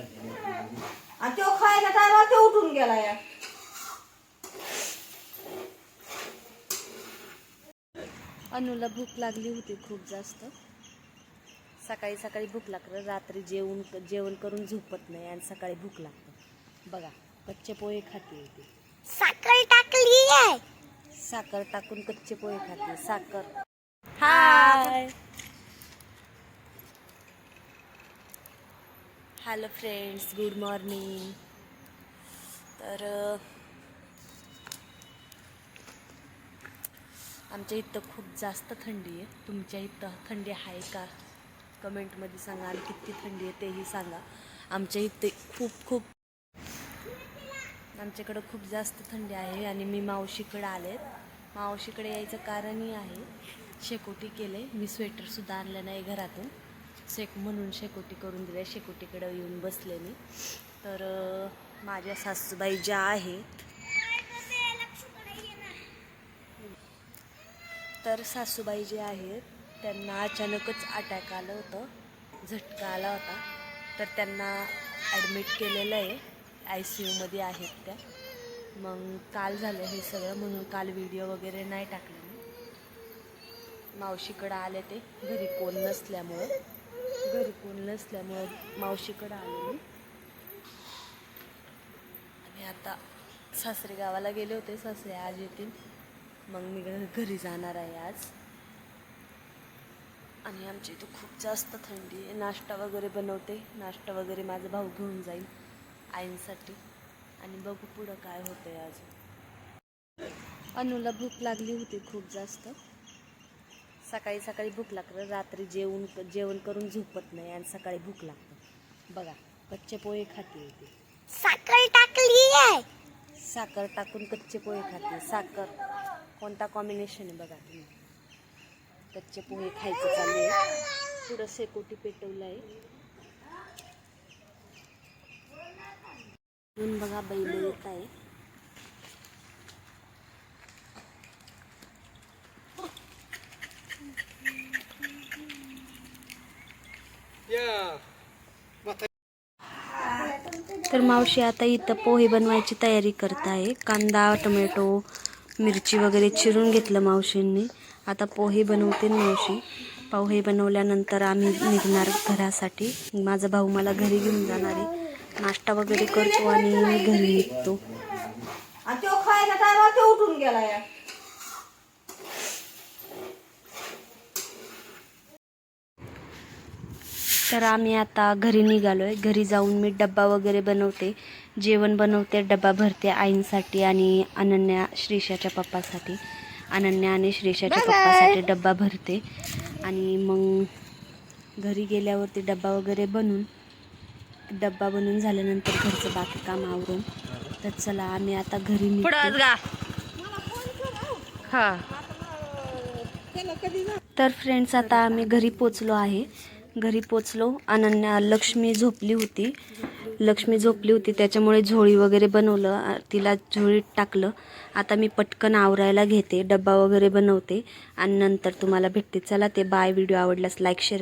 आणि तो खायला टायमाला ते उठून गेला या अनुला भूक लागली होती खूप जास्त. सकाळी सकाळी भूक लागतं रात्री जेवण जेवण करून झोपत नाही आणि सकाळी भूक लागतं. बघा कच्चे पोहे खाते होती. साखर टाकली आहे. साखर टाकून कच्चे पोहे खाते. साखर. Hi. Hello friends good morning तर आमच्या इथं खूप जास्त थंडी आहे. तुमच्या इथं थंडी आहे का? कमेंटमध्ये सांगा आणि किती थंडी आहे तेही सांगा. आमच्या इथे खूप खूप आमच्याकडं खूप जास्त थंडी आहे आणि मी मावशीकडं आले. मावशीकडे यायचं कारणही आहे. शेकोटी केले मी स्वेटरसुद्धा आणलं नाही घरातून. शेक म्हणून शेकोटी करून दिल्या. शेकोटीकडं येऊन बसले मी. तर माझ्या सासूबाई ज्या आहेत तर सासूबाई जे आहेत त्यांना अचानकच अटॅक आलं होतं. झटका आला होता. तर त्यांना ॲडमिट केलेलं आहे. आय सी यूमध्ये आहेत त्या. मग काल झालं हे सगळं म्हणून काल व्हिडिओ वगैरे नाही टाकले मी. मावशीकडं आले ते. घरी कोण नसल्यामुळं. नसल्यामुळं मावशीकडं आलो मी. आणि आता सासरे गावाला गेले होते सासरे आज येतील. मग मी घरी जाणार आहे आज. आणि आमच्या इथं खूप जास्त थंडी आहे. नाश्ता वगैरे बनवते. नाश्ता वगैरे माझा भाऊ घेऊन जाईल आईंसाठी. आणि बघू पुढं काय होतंय आज अनुला भूक लागली होती खूप जास्त. सकाळी सकाळी भूक लागतं रात्री जेवण जेवण करून झोपत नाही आणि सकाळी भूक लागतं. बघा कच्चे पोहे खाते साखर टाकली आहे. साखर टाकून कच्चे पोहे खाते. साखर कोणता कॉम्बिनेशन आहे बघा तुम्ही. कच्चे पोहे खायचं चालू आहे. पुढं शेकोटी पेटवलं आहे. बघा बैल येत आहे. तर मावशी आता इथं पोहे बनवायची तयारी करत आहे. कांदा टोमॅटो मिरची वगैरे चिरून घेतलं मावशींनी. आता पोहे बनवते मावशी. पोहे बनवल्यानंतर आम्ही निघणार घरासाठी. माझा भाऊ मला घरी घेऊन जाणार आहे. नाश्ता वगैरे करतो आणि मी घरी निघतो. उठून गेला तर आम्ही आता घरी निघालो आहे घरी जाऊन मी डब्बा वगैरे बनवते. जेवण बनवते डब्बा भरते आईंसाठी आणि अनन्या श्रीषाच्या पप्पासाठी. अनन्या आणि श्रीषाच्या पप्पासाठी डब्बा भरते. आणि मग घरी गेल्यावरती डब्बा वगैरे बनवून डब्बा बनवून झाल्यानंतर घरचं बाकी काम आवरून तर चला आम्ही आता घरी निघतो. हां. तर फ्रेंड्स आता आम्ही घरी पोचलो आहे. घरी पोचलो. अनन्या लक्ष्मी झोपली होती. लक्ष्मी झोपली होती त्याच्यामुळे झोळी वगैरे बनवलं. तिला झोळीत टाकलं. आता मी पटकन आवरायला घेते. डब्बा वगैरे बनवते. आणि नंतर तुम्हाला भेटते. चला ते बाय व्हिडिओ आवडल्यास लाईक शेअर